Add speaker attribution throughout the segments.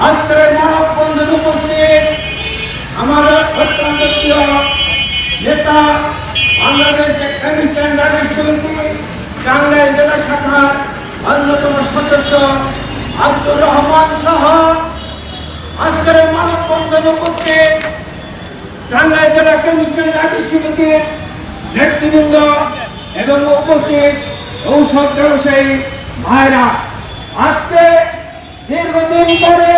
Speaker 1: আজকের মানব বন্ধন উপস্থিত আমার অত্যন্ত প্রিয় নেতা বাংলাদেশ খ্রিস্টান রাজেশ সমিতি টাঙ্গাইল জেলা শাখার অন্যতম সদস্য আব্দুর রহমান সহ আজকের মানব বন্ধন উপস্থিত টাঙ্গাইল জেলা খ্রিস্টান রাজেশ সমিতির নেতৃবৃন্দ এবং উপস্থিত ঔষধ ব্যবসায়ী ভাইরা, আজকে দীর্ঘদিন পরে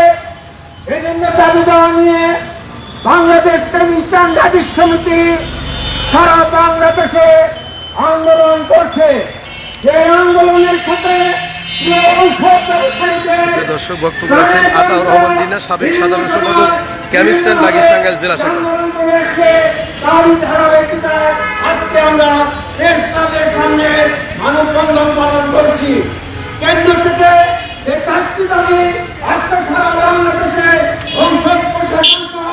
Speaker 1: এই জন্য দাবি দেওয়া নিয়ে বাংলাদেশ খ্রিস্টান জাতির সমিতি সারা বাংলাদেশে আন্দোলন করছে। যে আন্দোলনের
Speaker 2: প্রিয় দর্শক বক্তব্য রাখছেন আতাউর রহমান জিনা সাবেক সাধারণ সম্পাদক কেমিস্টান লাগিস টাঙ্গাইল জেলা শাখা।
Speaker 1: আজকে আমরা দেশ সামনে মানববন্ধন পালন করছি কেন্দ্র থেকে যে কাজটি দাবি আজকে সারা বাংলাদেশে ঔষধ প্রশাসন সহ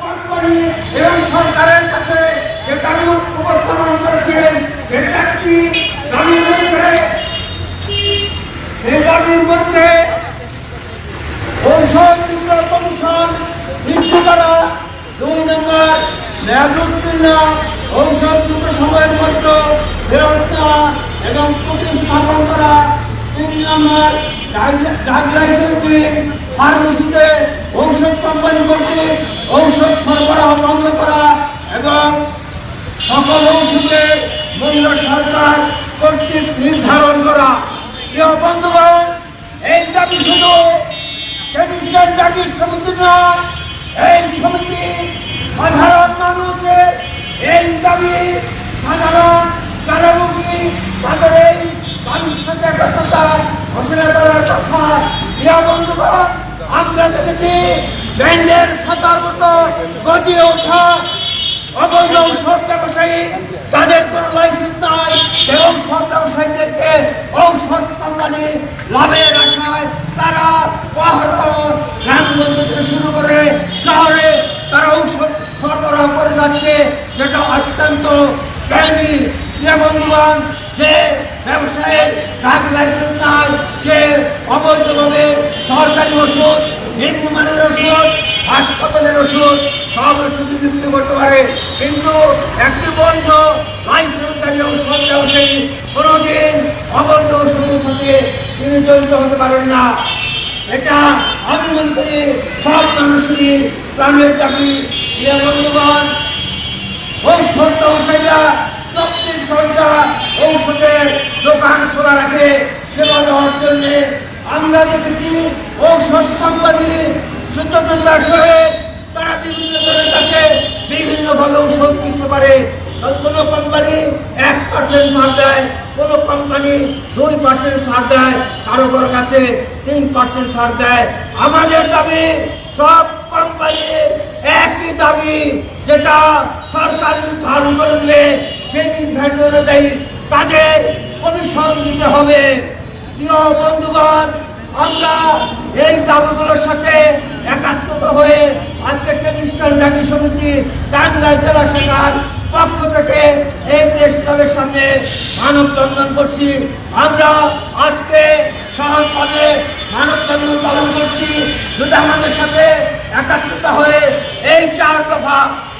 Speaker 1: কোম্পানি এবং সরকারের কাছে যে দাবি উপস্থাপন করেছিলেন যে চারটি দাবির মধ্যে এই দাবির মধ্যে ঔষধ মূল্য কমিশন করা দুই নম্বর ল্যাব উত্তীর্ণ ঔষধ দ্রুত সময়ের মধ্যে ফেরত দেওয়া এবং প্রতিস্থাপন করা তিন নম্বর ড্রাগ লাইসেন্সিং ফার্মেসিতে ঔষধ কোম্পানি কর্তৃক ঔষধ সরবরাহ বন্ধ করা এবং সকল ঔষধের মূল্য সরকার কর্তৃক নির্ধারণ করা। প্রিয় বন্ধুগণ, এই দাবি শুধু জাতির সমিতি নয় এই সমিতি সাধারণ মানুষের এই দাবি সাধারণ যারা রোগী তাদের এই দাবির সাথে ঘোষণা করার কথা। প্রিয় বন্ধুগণ, আমরা দেখেছি ব্যান্ডের সাতার মতো গজিয়ে ওঠা অবৈধ ঔষধ ব্যবসায়ী যাদের কোনো লাইসেন্স নাই। সে ঔষধ ব্যবসায়ীদেরকে ঔষধ কোম্পানি লাভের আশায় তারা যেটা অত্যন্ত বেআইনি প্রিয় বন্ধুগণ যে ব্যবসায়ের ড্রাগ লাইসেন্স নাই, সে অবৈধভাবে সরকারি ওষুধ নিম্নমানের ওষুধ, হাসপাতালের ওষুধ, সব ওষুধ বিক্রি করতে পারে। কিন্তু একটি বৈধ লাইসেন্সধারী ঔষধ ব্যবসায়ী কোনোদিন অবৈধ ওষুধের সাথে তিনি জড়িত হতে পারেন না। এটা আমি মনে করি সব মানুষেরই প্রাণের দাবি। বন্ধুগণ ঔষধ ব্যবসায়ীরা চব্বিশ ঔষধের দোকান খোলা রাখে, সেবা দেওয়ার জন্য। আমরা দেখেছি ঔষধ কোম্পানি সূত্রতার সহিত তারা বিভিন্ন জনের কাছে বিভিন্নভাবে ঔষধ কিনতে পারে। কোনো কোম্পানি এক পার্সেন্ট ছাড় দেয়, কোনো কোম্পানি দুই পার্সেন্ট ছাড় দেয়, কারও কারও কাছে তিন পার্সেন্ট ছাড় দেয়। আমাদের দাবি সব দাবি যেটা সরকার নির্ধারণ করলে সেই নির্ধারণ অনুযায়ী তাদের কমিশন দিতে হবে। প্রিয় বন্ধুগণ, আমরা এই দাবিগুলোর সাথে একাত্মতা হয়ে আজকে খ্রিস্টান জাতি সমিতি টাঙ্গাইল জেলা শাখার পক্ষ থেকে এই দেশ ক্লাবের সামনে মানববন্ধন করছি। আমরা আজকে সহজ পদে মানববন্ধন পালন করছি। যদি আমাদের সাথে একাত্মতা হয়ে এই চার দফা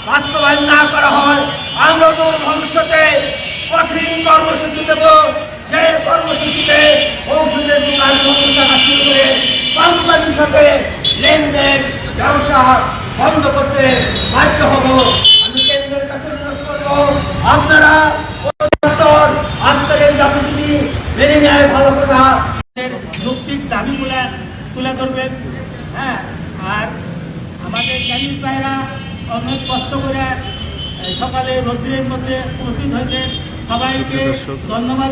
Speaker 1: বাস্তবায়ন না করা হয়, আমরা দূর ভবিষ্যতে কঠিন কর্মসূচি দেব। যে কর্মসূচিতে ঔষধের দোকান বন্ধ থাকা শুরু করে কোম্পানির সাথে লেনদেন, ব্যবসা বন্ধ করতে বাধ্য হব। আমি কেন্দ্রের কাছে অনুরোধ করব, আপনারা অধিদপ্তর আজকের এই দাবি যদি মেনে নেয় ভালো কথা
Speaker 3: যৌক্তিক দাবিগুলা তুলে ধরবেন হ্যাঁ আর আমাদের পায়রা ভাইরা অনেক কষ্ট করে সকালে রোদ্রের মধ্যে উপস্থিত হয়েছে। সবাইকে ধন্যবাদ।